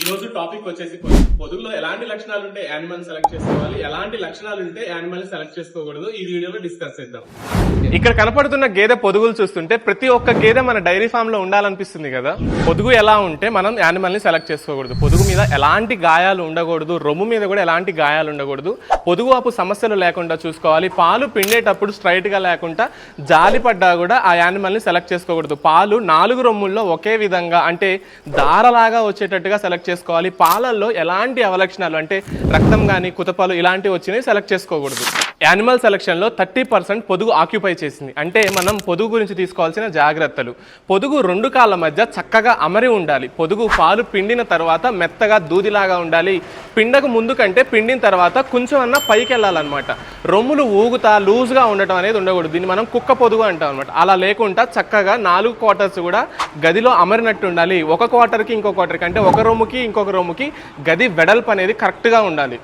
ఈ రోజు టాపిక్ వచ్చేసి పొదుగులో ఎలాంటి లక్షణాలు ఉంటే యానిమల్ సెలెక్ట్ చేసుకోవాలి ఎలాంటి లక్షణాలు ఉంటే యానిమల్ సెలెక్ట్ చేసుకోకూడదు ఈ వీడియోలో డిస్కస్ చేద్దాం. ఇక్కడ కనపడుతున్న గేదె పొదుగులు చూస్తుంటే ప్రతి ఒక్క గేదె మన డైరీ ఫామ్లో ఉండాలనిపిస్తుంది కదా. పొదుగు ఎలా ఉంటే మనం యానిమల్ని సెలెక్ట్ చేసుకోకూడదు. పొదుగు మీద ఎలాంటి గాయాలు ఉండకూడదు రొమ్ము మీద కూడా ఎలాంటి గాయాలు ఉండకూడదు. పొదుగు అప్పు సమస్యలు లేకుండా చూసుకోవాలి. పాలు పిండేటప్పుడు స్ట్రైట్గా లేకుండా జాలి పడ్డా కూడా ఆ యానిమల్ని సెలెక్ట్ చేసుకోకూడదు. పాలు నాలుగు రొమ్ముల్లో ఒకే విధంగా అంటే దారలాగా వచ్చేటట్టుగా సెలెక్ట్ సెలెక్ట్ చేసుకోవాలి. పాలల్లో ఎలాంటి అవలక్షణాలు అంటే రక్తం కానీ కుతపాలు ఇలాంటివి వచ్చినాయి సెలెక్ట్ చేసుకోకూడదు. యానిమల్ సెలక్షన్లో థర్టీ పర్సెంట్ పొదుగు ఆక్యుపై చేసింది. అంటే మనం పొదుగు గురించి తీసుకోవాల్సిన జాగ్రత్తలు. పొదుగు రెండు కాళ్ళ మధ్య చక్కగా అమరి ఉండాలి. పొదుగు పాలు పిండిన తర్వాత మెత్తగా దూదిలాగా ఉండాలి. పిండకు ముందు కంటే పిండిన తర్వాత కొంచెం అన్నా పైకి వెళ్ళాలన్నమాట రొమ్ములు ఊగుతా లూజ్గా ఉండటం అనేది ఉండకూడదు. దీన్ని మనం కుక్క పొదుగు అంటాం అనమాట అలా లేకుండా చక్కగా నాలుగు క్వార్టర్స్ కూడా గదిలో అమరినట్టు ఉండాలి. ఒక క్వార్టర్కి ఇంకో క్వార్టర్కి అంటే ఒక రొమ్ముకి ఇంకొక రొమ్ముకి గది వెడల్పు అనేది కరెక్ట్గా ఉండాలి.